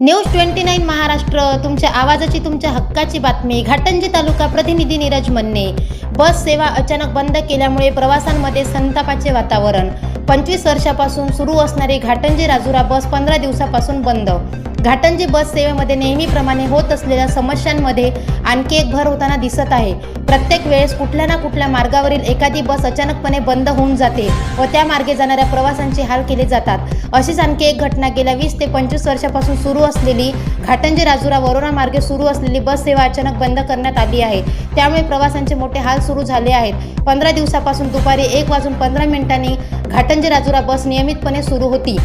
News twenty nine Maharashtra तुमच्या आवाजाची तुमच्या हक्काची बातमी. घाटंजी तालुका प्रतिनिधी नीरज मन्ने. बस सेवा अचानक बंद केल्यामुळे प्रवासांमध्ये संतापाचे वातावरण. पंचवीस वर्षापासून सुरू असणारी घाटंजी राजुरा बस पंधरा दिवसापासून बंद. घाटंजी बस सेवेमध्ये नेहमीप्रमाणे होत असलेल्या समस्यांमध्ये आणखी एक भर होताना दिसत आहे. प्रत्येक वेळेस कुठल्या ना कुठल्या मार्गावरील एखादी बस अचानकपणे बंद होऊन जाते व त्या मार्गे जाणाऱ्या प्रवाशांचे हाल केले जातात. अशीच आणखी एक घटना गेल्या वीस ते पंचवीस वर्षापासून सुरू असलेली घाटंजी राजुरा वरोरा मार्गे सुरू असलेली बस सेवा अचानक बंद करण्यात आली आहे. त्यामुळे प्रवाशांचे मोठे हाल सुरू झाले आहेत. पंधरा दिवसापासून दुपारी एक वाजून पंधरा मिनिटांनी घाटंजी राजुरा बस नियमितपणे सुरू होती.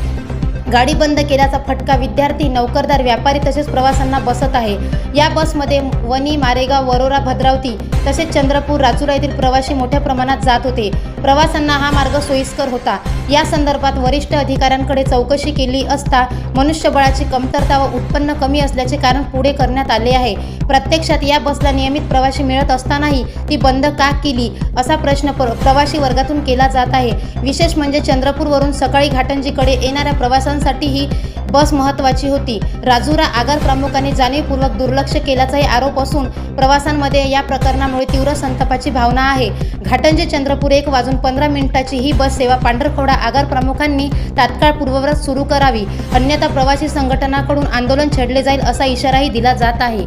गाडी बंद केल्याचा फटका. विद्यार्थी नोकरदार व्यापारी तसेच प्रवाशांना बसत आहे. या बसमध्ये वणी मारेगाव वरोरा भद्रावती तसेच चंद्रपूर राजुरा येथील प्रवासी मोठ्या प्रमाणात जात होते. प्रवाशांना हा मार्ग सोयीस्कर होता. या संदर्भात वरिष्ठ अधिकाऱ्यांकडे चौकशी केली असता मनुष्यबळाची कमतरता व उत्पन्न कमी असल्याचे कारण पुढे करण्यात आले आहे. प्रत्यक्षात या बसला नियमित प्रवासी मिळत असतानाही ती बंद का केली असा प्रश्न प्र- प्रवासी वर्गातून केला जात आहे. विशेष म्हणजे चंद्रपूरवरून सकाळी घाटंजीकडे येणाऱ्या प्रवाशांसाठी ही बस महत्त्वाची होती. राजुरा आगार प्रमुखांनी जाणीवपूर्वक दुर्लक्ष केल्याचाही आरोप असून प्रवाशांमध्ये या प्रकरणामुळे तीव्र संतापाची भावना आहे. घाटंजी चंद्रपूर एक वाजून पंधरा मिनिटाची ही बस सेवा पांढरखोडा आगार प्रमुखांनी तात्काळ पूर्ववत सुरू करावी. अन्यथा प्रवासी संघटनाकडून आंदोलन छेडले जाईल असा इशाराही दिला जात आहे.